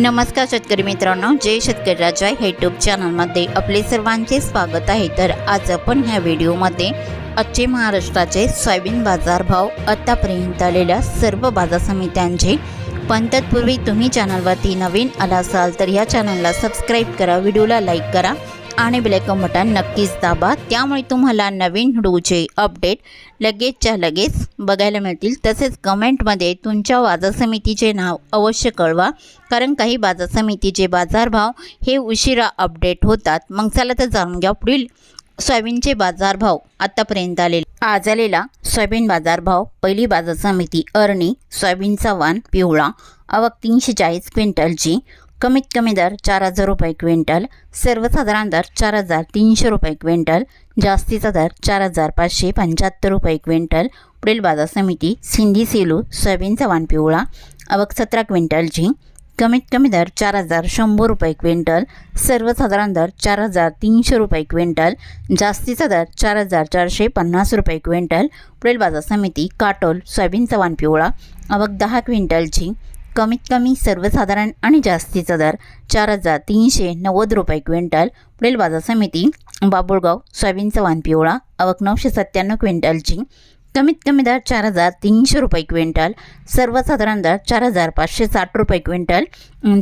नमस्कार शेतकरी मित्रांनो जय शेतकरी राजा हे यूट्यूब चॅनलमध्ये आपले सर्वांचे स्वागत आहे. तर आज आपण ह्या व्हिडिओमध्ये आजचे महाराष्ट्राचे सोयाबीन बाजारभाव आतापर्यंत आलेल्या सर्व बाजार समित्यांचे पण तत्पूर्वी तुम्ही चॅनलवरती नवीन आला असाल तर ह्या चॅनलला सबस्क्राईब करा व्हिडिओला लाईक करा आणि बेलायकन बटन नक्कीच दाबा. त्यामुळे तुम्हाला नवीन व्हिडिओचे अपडेट लगेचच्या लगेच बघायला मिळतील. तसेच कमेंटमध्ये तुमच्या बाजार समितीचे नाव अवश्य कळवा. कारण काही बाजार समितीचे बाजारभाव हे उशिरा अपडेट होतात. मग चला तर जाणून घ्या पुढील सोयाबीनचे बाजारभाव आतापर्यंत आलेले. आज आलेला सोयाबीन बाजारभाव. पहिली बाजार समिती अरणी सोयाबीनचा वाण पिवळा. आवक तीनशे चाळीस क्विंटलची. कमीत कमी दर चार हजार रुपये क्विंटल सर्वसाधारण दर चार हजार तीनशे रुपये क्विंटल जास्तीचा दर चार हजार पाचशे पंच्याहत्तर रुपये क्विंटल पुढील बाजार समिती सिंधी सेलू सोयाबीनचा वाण पिवळा आवक सतरा क्विंटलची कमीत कमी दर चार हजार शंभर रुपये क्विंटल सर्वसाधारण दर चार हजार तीनशे रुपये क्विंटल जास्तीचा दर चार हजार चारशे पन्नास रुपये क्विंटल पुढील बाजार समिती काटोल सोयाबीनचा वाण पिवळा आवक दहा क्विंटलची कमीत कमी सर्वसाधारण आणि जास्तीचा दर चार हजार तीनशे नव्वद रुपये क्विंटल. पुढील बाजार समिती बाबुळगाव सोयाबीनचा वाण पिवळा आवक नऊशे सत्त्याण्णव क्विंटलची. कमीत कमी दर चार हजार तीनशे रुपये क्विंटल. सर्वसाधारण दर चार हजार पाचशे साठ रुपये क्विंटल.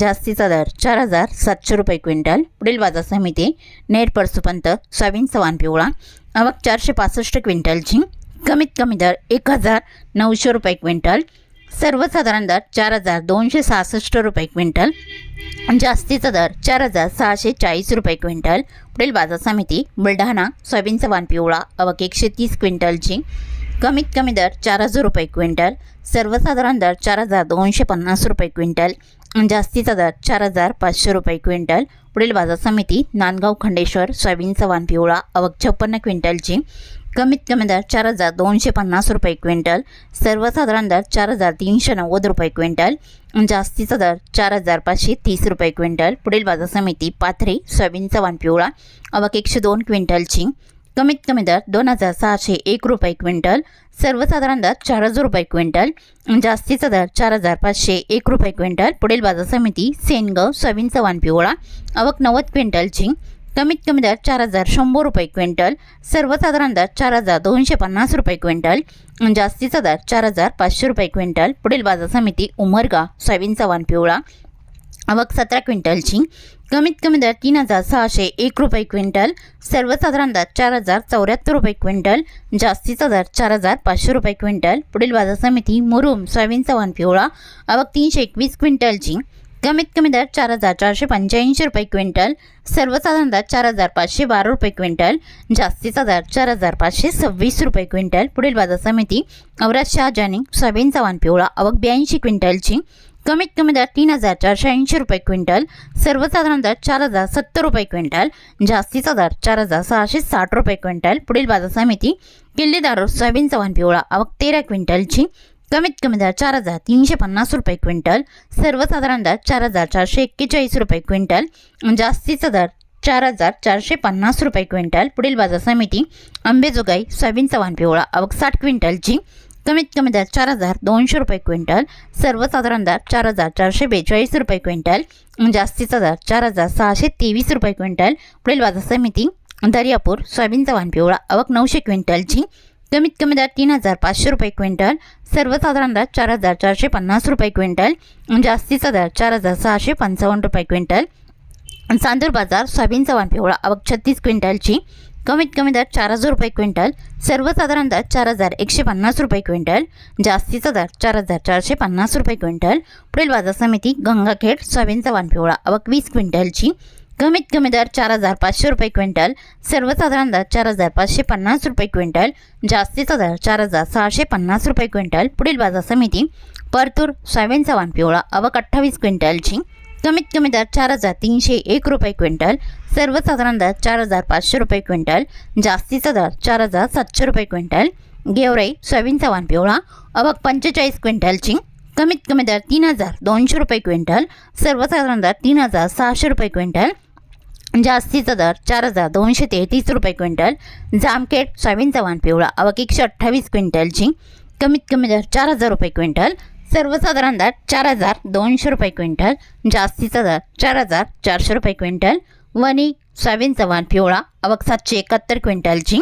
जास्तीचा दर चार हजार सातशे रुपये क्विंटल. पुढील बाजार समिती नेट परसुपंत सोयाबीनचा वाण पिवळा आवक चारशे पासष्ट क्विंटलची. कमीत कमी दर एक हजार नऊशे रुपये क्विंटल. सर्वसाधारण दर चार हजार दोनशे सहासष्ट रुपये क्विंटल. जास्तीचा दर चार हजार सहाशे चाळीस रुपये क्विंटल. पुढील बाजार समिती बुलढाणा सोयाबीनचा वाण पिवळा अवक एकशे तीस क्विंटलची. कमीत कमी दर चार हजार रुपये क्विंटल. सर्वसाधारण दर चार हजार दोनशे पन्नास रुपये क्विंटल. जास्तीचा दर चार हजार पाचशे रुपये क्विंटल. पुढील बाजार समिती नांदगाव खंडेश्वर सोयाबीनचा वान पिवळा अवक छप्पन्न क्विंटलची. कमीत कमी दर चार हजार दोनशे पन्नास रुपये क्विंटल. सर्वसाधारण दर चार हजार तीनशे नव्वद रुपये क्विंटल. जास्तीचा दर चार हजार पाचशे तीस रुपये क्विंटल. पुढील बाजार समिती पाथरी सोयाबीनचा वान पिवळा अवक एकशे दोन क्विंटलची. कमीत कमी दर दोन हजार सहाशे एक रुपये क्विंटल सर्वसाधारण दर चार हजार रुपये क्विंटल जास्तीचा दर चार हजार पाचशे एक रुपये क्विंटल पुढील बाजार समिती सेनगाव सोयाबीन चव्हाण पिवळा अवक नव्वद क्विंटलची कमीत कमी दर चार हजार शंभर रुपये क्विंटल सर्वसाधारण दर चार हजार दोनशे पन्नास रुपये क्विंटल जास्तीचा दर चार हजार पाचशे रुपये क्विंटल पुढील बाजार समिती उमरगा सोयाबीन चव्हाण पिवळा आवक सतरा क्विंटलची. कमीत कमी दर तीन हजार सहाशे एक रुपये क्विंटल. सर्वसाधारण दर चार हजार चौऱ्याहत्तर रुपये क्विंटल. जास्तीचा दर चार हजार पाचशे रुपये क्विंटल. पुढील बाजार समिती मुरुम सोयाबीन चव्हाण पिवळा. आवक तीनशे एकवीस क्विंटलची. कमीत कमी दर चार हजार चारशे पंच्याऐंशी रुपये क्विंटल. सर्वसाधारण दर चार हजार पाचशे बारा रुपये क्विंटल. जास्तीचा दर चार हजार पाचशे सव्वीस रुपये क्विंटल. पुढील बाजार समिती औरत शहाजानी सोयाबीन चव्हाण पिवळा. आवक ब्याऐंशी क्विंटलची. कमीत कमी दर तीन हजार चारशे ऐंशी रुपये क्विंटल सर्वसाधारण दर चार हजार सत्तर रुपये क्विंटल जास्तीचा दर चार हजार सहाशे साठ रुपये क्विंटल. पुढील बाजार समिती किल्लेदार सोयाबीन चव्हाण पिवळा आवक तेरा क्विंटलची. कमीत कमी दर चार हजार तीनशे पन्नास रुपये क्विंटल सर्वसाधारण दर चार हजार चारशे एक्केचाळीस रुपये क्विंटल जास्तीचा दर चार हजार चारशे पन्नास रुपये क्विंटल. पुढील बाजार समिती अंबेजोगाई सोयाबीन चव्हाण पिवळा आवक साठ क्विंटलची. कमीत कमी दर चार हजार दोनशे रुपये क्विंटल सर्वसाधारण दर चार हजार चारशे बेचाळीस रुपये क्विंटल जास्तीचा दर चार हजार सहाशे तेवीस रुपये क्विंटल. पुढील बाजार समिती दर्यापूर सोयाबीनचा वाहन पिवळा आवक नऊशे क्विंटलची. कमीत कमी दर तीन हजार पाचशे रुपये क्विंटल सर्वसाधारण दर चार हजार चारशे पन्नास रुपये क्विंटल जास्तीचा दर चार हजार सहाशे पंचावन्न रुपये क्विंटल. चांदूर बाजार सोयाबीनचा वाण पिवळा आवक छत्तीस क्विंटलची. कमीत कमी दर चार हजार रुपये क्विंटल सर्वसाधारण दर चार हजार एकशे पन्नास रुपये क्विंटल जास्तीचा दर चार हजार चारशे पन्नास रुपये क्विंटल पुढील बाजार समिती गंगाखेड सोयाबीनचा वानपिवळा आवक वीस क्विंटलची. कमीत कमी दर चार हजार पाचशे रुपये क्विंटल सर्वसाधारण दर चार हजार पाचशे पन्नास रुपये क्विंटल जास्तीचा दर चार हजार सहाशे पन्नास रुपये क्विंटल पुढील बाजार समिती परतूर सोयाबीनचा वाण पिवळा अवक अठ्ठावीस क्विंटलची. कमीत कमी दर चार हजार तीनशे एक रुपये क्विंटल सर्वसाधारण दर चार हजार पाचशे रुपये क्विंटल जास्तीचा दर चार हजार सातशे रुपये क्विंटल गेवराई सोयाबीनचा वाण पिवळा अवघ पंचेचाळीस क्विंटलची कमीत कमी दर तीन हजार दोनशे रुपये क्विंटल सर्वसाधारण दर तीन हजार सहाशे रुपये क्विंटल जास्तीचा दर चार हजार दोनशे तेहतीस रुपये क्विंटल जामखेड सोयाबीनचा वाण पिवळा अवघ एकशे अठ्ठावीस क्विंटलची कमीत कमी दर चार हजार रुपये क्विंटल सर्वसाधारण दर चार हजार दोनशे रुपये क्विंटल जास्तीचा दर चार हजार चारशे रुपये क्विंटल वनी सोयाबीन चव्हाण पिवळा आवक सातशे एकाहत्तर क्विंटलची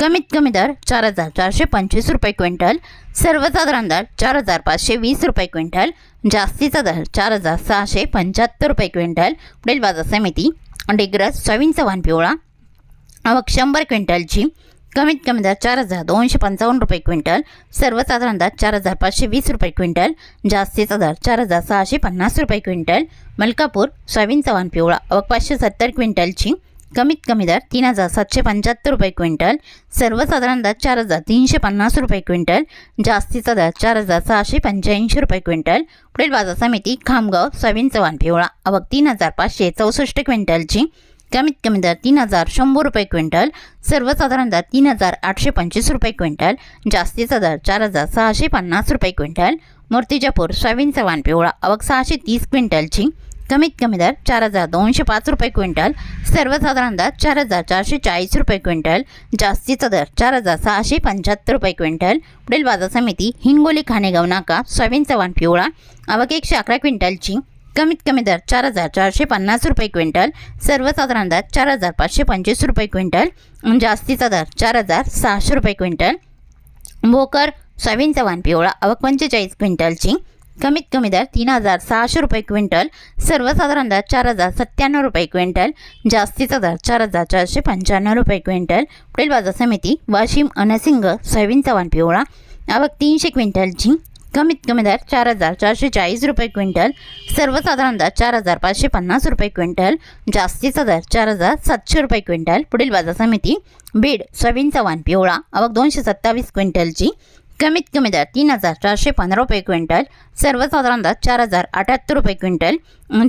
कमीत कमी दर चार हजार चारशे पंचवीस रुपये क्विंटल सर्वसाधारण दर चार हजार पाचशे वीस रुपये क्विंटल जास्तीचा दर चार हजार सहाशे पंच्याहत्तर रुपये क्विंटल पुढील बाजार समिती डिग्रस सोयाबीन चव्हाण पिवळा आवक शंभर क्विंटलची कमीत कमी दर चार हजार दोनशे पंचावन्न रुपये क्विंटल सर्वसाधारण दर चार हजार पाचशे वीस रुपये क्विंटल जास्तीचा दर चार हजार सहाशे पन्नास रुपये क्विंटल मलकापूर सोयाबीन चव्हाण पिवळा व पाचशे सत्तर क्विंटलची कमीत कमी दर तीन हजार सातशे पंच्याहत्तर रुपये क्विंटल सर्वसाधारण दर चार हजार तीनशे पन्नास रुपये क्विंटल जास्तीचा दर चार हजार सहाशे पंच्याऐंशी रुपये क्विंटल. पुढील बाजार समिती खामगाव सोयाबीन चव्हाण पिवळा आवक तीन हजार पाचशे चौसष्ट क्विंटलची कमीत कमी दर तीन हजार शंभर रुपये क्विंटल सर्वसाधारण दर तीन हजार आठशे पंचवीस रुपये क्विंटल जास्तीचा दर चार हजार सहाशे पन्नास रुपये क्विंटल मूर्तिजापूर सोयाबीन वाण पिवळा अवक सहाशे तीस क्विंटलची कमीत कमी दर चार हजार दोनशे पाच रुपये क्विंटल सर्वसाधारण दर चार हजार चारशे चाळीस रुपये क्विंटल जास्तीचा दर चार हजार सहाशे पंच्याहत्तर रुपये क्विंटल पुढील बाजार समिती हिंगोली खाणेगाव नाका सोयाबीन वाण पिवळा अवघ एकशे अकरा क्विंटलची कमीत कमी दर चार हजार चारशे पन्नास रुपये क्विंटल सर्वसाधारण दर चार हजार पाचशे पंचवीस रुपये क्विंटल जास्तीचा दर चार हजार सहाशे रुपये क्विंटल भोकर सोयाबीनचा वाण पिवळा आवक पंचेचाळीस क्विंटलची कमीत कमी दर तीन हजार सहाशे रुपये क्विंटल सर्वसाधारण दर चार हजार सत्त्याण्णव रुपये क्विंटल जास्तीचा दर चार हजार चारशे पंच्याण्णव रुपये क्विंटल पुढील बाजार समिती वाशिम अनसिंग सोयाबीन चव्हाण पिवळा आवक तीनशे क्विंटलची कमीत कमी दर चार हजार चारशे चाळीस रुपये क्विंटल सर्वसाधारण दर चार हजार पाचशे पन्नास रुपये क्विंटल जास्तीचा दर चार हजार सातशे रुपये क्विंटल. पुढील बाजार समिती बीड सोयाबीन चव्हाण पिवळा आवक दोनशे सत्तावीस क्विंटलची. कमीत कमी दर तीन हजार चारशे पंधरा रुपये क्विंटल सर्वसाधारण दर चार हजार अठ्याहत्तर रुपये क्विंटल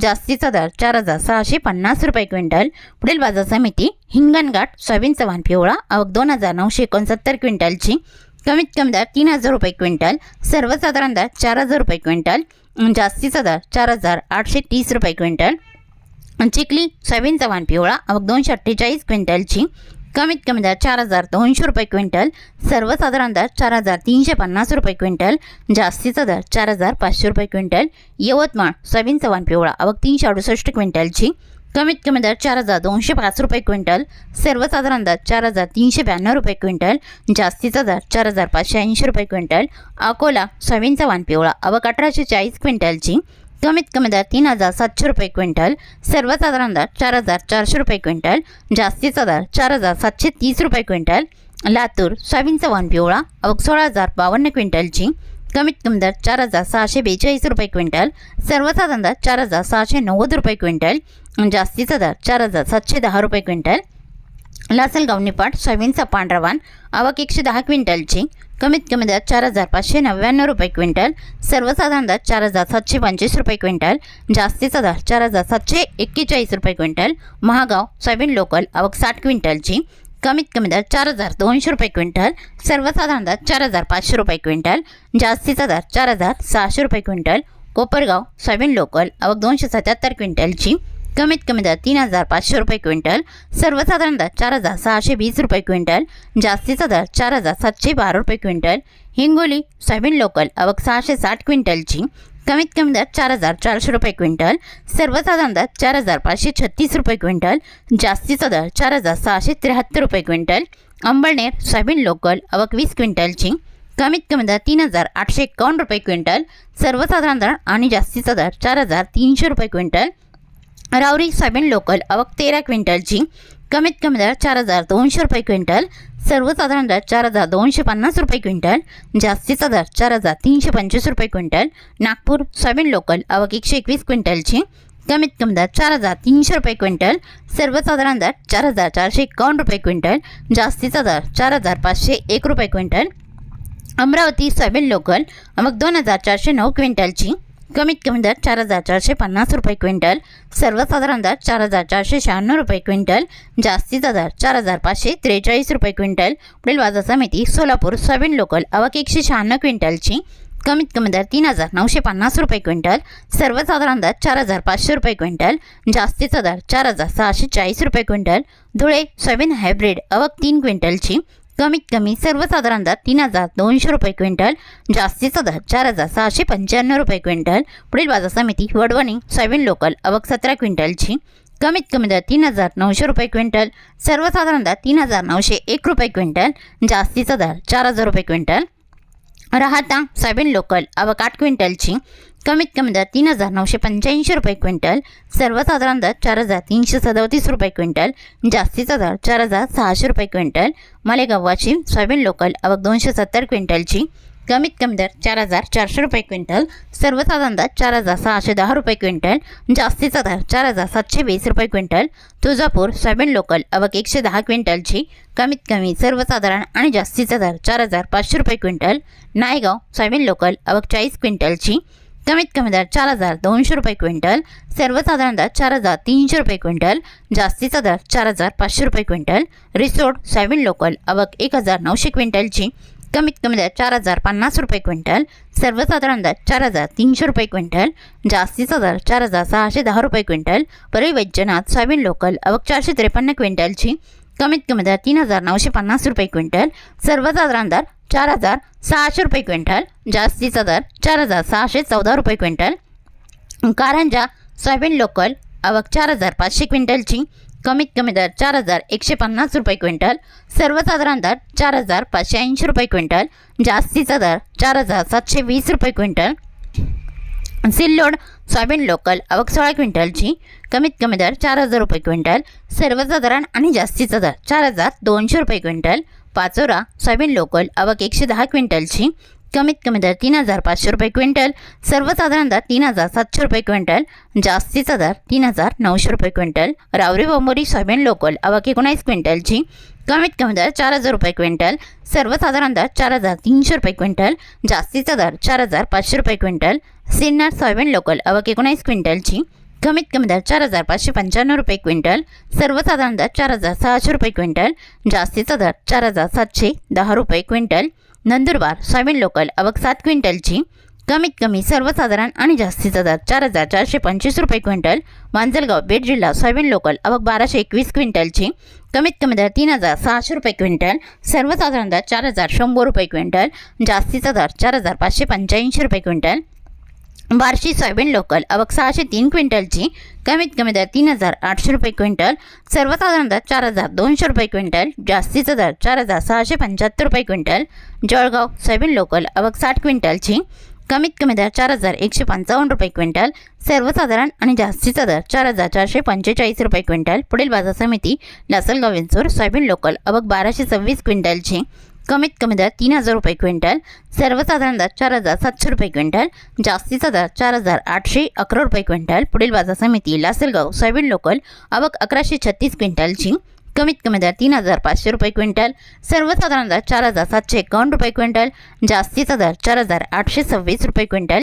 जास्तीचा दर चार हजार सहाशे पन्नास रुपये क्विंटल. पुढील बाजार समिती हिंगणघाट सोयाबीन चव्हाण पिवळा आवक दोन हजार नऊशे एकोणसत्तर क्विंटलची. कमीत कमी दर तीन हजार रुपये क्विंटल सर्वसाधारण दर चार हजार रुपये क्विंटल जास्तीचा दर चार हजार आठशे तीस रुपये क्विंटल चिखली सोयाबीन चव्हाण पिवळा आवक दोनशे अठ्ठेचाळीस क्विंटलची कमीत कमी दर चार हजार दोनशे रुपये क्विंटल सर्वसाधारण दर चार हजार तीनशे पन्नास रुपये क्विंटल जास्तीचा दर चार हजार पाचशे रुपये क्विंटल यवतमाळ सोयाबीन वाण पिवळा अवघ तीनशे अडुसष्ट क्विंटलची कमीत कमी दर चार हजार दोनशे पाच रुपये क्विंटल सर्वसाधारण दर चार हजार तीनशे ब्याण्णव रुपये क्विंटल जास्तीचा दर चार हजार पाचशे ऐंशी रुपये क्विंटल अकोला सोयाबीनचा वान पिवळा आवक अठराशे चाळीस क्विंटलची कमीत कमी दर तीन हजार सातशे रुपये क्विंटल सर्वसाधारण दर चार हजार चारशे रुपये क्विंटल जास्तीचा दर चार हजार सातशे तीस रुपये क्विंटल लातूर सोयाबीनचा वान पिवळा आवक सोळा हजार बावन्न क्विंटलची कमीत कमी दर चार हजार सहाशे बेचाळीस रुपये क्विंटल सर्वसाधारण दर चार हजार सहाशे नव्वद रुपये क्विंटल जास्तीचा दर चार हजार सातशे दहा रुपये क्विंटल लासलगाव निपाट सोयाबीनचा पांढरा वाण आवक एकशे दहा क्विंटलची कमीत कमी दर चार हजार पाचशे नव्याण्णव रुपये क्विंटल सर्वसाधारण दर चार हजार सातशे पंचवीस रुपये क्विंटल जास्तीचा दर चार हजार सातशे एक्केचाळीस रुपये क्विंटल महागाव सोयाबीन लोकल आवक साठ क्विंटलची कमीत कमी दर चार हजार दोनशे रुपये क्विंटल सर्वसाधारण दर चार हजार पाचशे रुपये क्विंटल जास्तीचा दर चार हजार सहाशे रुपये क्विंटल कोपरगाव सोयाबीन लोकल आवक दोनशे सत्याहत्तर क्विंटलची कमीत कमी दर तीन हजार पाचशे रुपये क्विंटल सर्वसाधारण दर चार हजार सहाशे वीस रुपये क्विंटल जास्तीचा दर चार हजार सातशे बारा रुपये क्विंटल हिंगोली सोयाबीन लोकल आवक सहाशे साठ क्विंटलची कमीत कमी दर चार हजार चारशे रुपये क्विंटल सर्वसाधारण दर चार हजार पाचशे छत्तीस रुपये क्विंटल जास्तीचा दर चार हजार सहाशे त्र्याहत्तर रुपये क्विंटल अंबळनेर सोयाबीन लोकल आवक वीस क्विंटलची कमीत कमी दर तीन हजार आठशे एकावन्न रुपये क्विंटल सर्वसाधारण दर आणि जास्तीचा दर चार हजार तीनशे रुपये क्विंटल रावरी सोयाबीन लोकल अवक तेरा क्विंटलची कमीत कमी दर चार हजार दोनशे रुपये क्विंटल. सर्वसाधारण दर चार हजार दोनशे पन्नास रुपये क्विंटल. जास्तीचा दर चार हजार तीनशे पंचवीस रुपये क्विंटल. नागपूर सोयाबीन लोकल अवक एकशे एकवीस क्विंटलची कमीत कमी दर चार हजार तीनशे रुपये क्विंटल. सर्वसाधारण दर चार हजार चारशे एकावन्न रुपये क्विंटल. जास्तीचा दर चार हजार पाचशे एक रुपये क्विंटल. अमरावती सोयाबीन लोकल अवक दोन हजार चारशे नऊ क्विंटलची कमीत कमी दर चार हजार चारशे पन्नास रुपये क्विंटल सर्वसाधारण दर चार हजार चारशे शहाण्णव रुपये क्विंटल जास्तीचा दर चार हजार पाचशे त्रेचाळीस रुपये क्विंटल पुढील बाजार समिती सोलापूर सोयाबीन लोकल आवक एकशे शहाण्णव क्विंटलची कमीत कमी दर तीन हजार नऊशे पन्नास रुपये क्विंटल सर्वसाधारण दर चार हजार पाचशे रुपये क्विंटल जास्तीचा दर चार हजार सहाशे चाळीस रुपये क्विंटल धुळे सोयाबीन हायब्रिड अवक तीन क्विंटलची कमीत कमी सर्वसाधारण दर तीन हजार दोनशे रुपये क्विंटल जास्तीचा दर चार हजार सहाशे पंच्याण्णव रुपये क्विंटल पुढील बाजार समिती वडवणी सोयाबीन लोकल अवक सतरा क्विंटलची. कमीत कमी दर तीन हजार नऊशे रुपये क्विंटल सर्वसाधारण दर तीन हजार नऊशे एक रुपये क्विंटल जास्तीचा दर चार हजार रुपये क्विंटल. राहता सोयाबीन लोकल आवक आठ क्विंटलची. कमीत कमी दर तीन हजार नऊशे पंच्याऐंशी रुपये क्विंटल सर्वसाधारण दर चार हजार तीनशे सदोतीस रुपये क्विंटल जास्तीचा दर चार हजार सहाशे रुपये quintal Malegaon Washim soybean local आवक दोनशे सत्तर क्विंटलची कमीत कमी दर चार हजार चारशे रुपये क्विंटल सर्वसाधारण दर चार हजार सहाशे दहा रुपये क्विंटल जास्तीचा दर चार हजार सातशे वीस रुपये क्विंटल तुळजापूर सोयाबीन लोकल अवक एकशे दहा क्विंटलची कमीत कमी सर्वसाधारण आणि जास्तीचा दर चार हजार पाचशे रुपये क्विंटल नायगाव सोयाबीन लोकल अवक चाळीस क्विंटलची कमीत कमी दर चार हजार दोनशे रुपये क्विंटल सर्वसाधारण दर चार हजार तीनशे रुपये क्विंटल जास्तीचा दर चार हजार पाचशे रुपये क्विंटल रिसोड सोयाबीन लोकल अवक एक हजार नऊशे क्विंटलची कमीत कमी दर चार हजार पन्नास रुपये क्विंटल सर्वसाधारण दर चार हजार तीनशे रुपये क्विंटल जास्तीचा दर चार हजार सहाशे दहा रुपये quintal Parli Vaidyanath soybean local अवक चारशे त्रेपन्न क्विंटलची कमीत कमी दर तीन हजार नऊशे पन्नास रुपये क्विंटल सर्वसाधारण दर चार हजार सहाशे रुपये क्विंटल जास्तीचा दर चार हजार सहाशे चौदा रुपये क्विंटल. कारंजा सोयाबीन लोकल आवक चार हजार पाचशे क्विंटलची कमीत कमी दर चार हजार एकशे पन्नास रुपये क्विंटल. सर्वसाधारण दर चार हजार पाचशे ऐंशी रुपये क्विंटल. जास्तीचा दर चार हजार सातशे वीस रुपये क्विंटल. सिल्लोड सोयाबीन लोकल आवक सोळा क्विंटलची कमीत कमी दर चार हजार रुपये क्विंटल. सर्वसाधारण आणि जास्तीचा दर चार हजार दोनशे रुपये क्विंटल. पाचोरा सोयाबीन लोकल आवक एकशे दहा क्विंटलची कमीत कमी दर तीन हजार पाचशे रुपये क्विंटल सर्वसाधारण दर तीन हजार सातशे रुपये क्विंटल जास्तीचा दर तीन हजार नऊशे रुपये क्विंटल रावरी बोंबोरी सोयाबीन लोकल आवक एकोणीस क्विंटलची कमीत कमी दर चार हजार रुपये क्विंटल सर्वसाधारण दर चार हजार तीनशे रुपये क्विंटल जास्तीचा दर चार हजार पाचशे रुपये क्विंटल सिन्नर सोयाबीन लोकल आवक एकोणीस क्विंटलची कमीत कमी दर चार हजार पाचशे पंच्याण्णव रुपये क्विंटल सर्वसाधारण दर चार हजार सहाशे रुपये क्विंटल जास्तीचा दर चार हजार सातशे दहा रुपये क्विंटल नंदुरबार सोयाबीन लोकल आवक सात क्विंटलची कमीत कमी सर्वसाधारण आणि जास्तीचा दर चार हजार चारशे पंचवीस रुपये क्विंटल मांजलगाव बीड जिल्हा सोयाबीन लोकल आवक बाराशे एकवीस क्विंटलची कमीत कमी दर तीन हजार सहाशे रुपये क्विंटल सर्वसाधारण दर चार हजार शंभर रुपये क्विंटल जास्तीचा दर चार हजार पाचशे पंच्याऐंशी रुपये क्विंटल बार्शी सोयाबीन लोकल. आवक सहाशे तीन क्विंटलची. कमीत कमी दर तीन हजार आठशे रुपये क्विंटल. सर्वसाधारण दर चार हजार दोनशे रुपये क्विंटल. जास्तीचा दर चार हजार सहाशे पंच्याहत्तर रुपये क्विंटल. Jalgaon soybean local. आवक साठ क्विंटलची. कमीत कमी दर चार हजार एकशे पंचावन्न रुपये क्विंटल. सर्वसाधारण आणि जास्तीचा दर चार हजार चारशे पंचेचाळीस रुपये क्विंटल. पुढील बाजार समिती लासलगाव विंचूर सोयाबीन लोकल. अवक बाराशे सव्वीस क्विंटलची. कमीत कमी दर तीन हजार रुपये क्विंटल सर्वसाधारण दर चार हजार सातशे रुपये क्विंटल जास्तीचा दर चार हजार आठशे अकरा रुपये क्विंटल पुढील बाजार समिती लासलगाव सोयाबीन लोकल आवक अकराशे छत्तीस क्विंटलची कमीत कमी दर तीन हजार पाचशे रुपये क्विंटल सर्वसाधारण दर चार हजार सातशे एकावन्न रुपये क्विंटल जास्तीचा दर चार हजार आठशे सव्वीस रुपये क्विंटल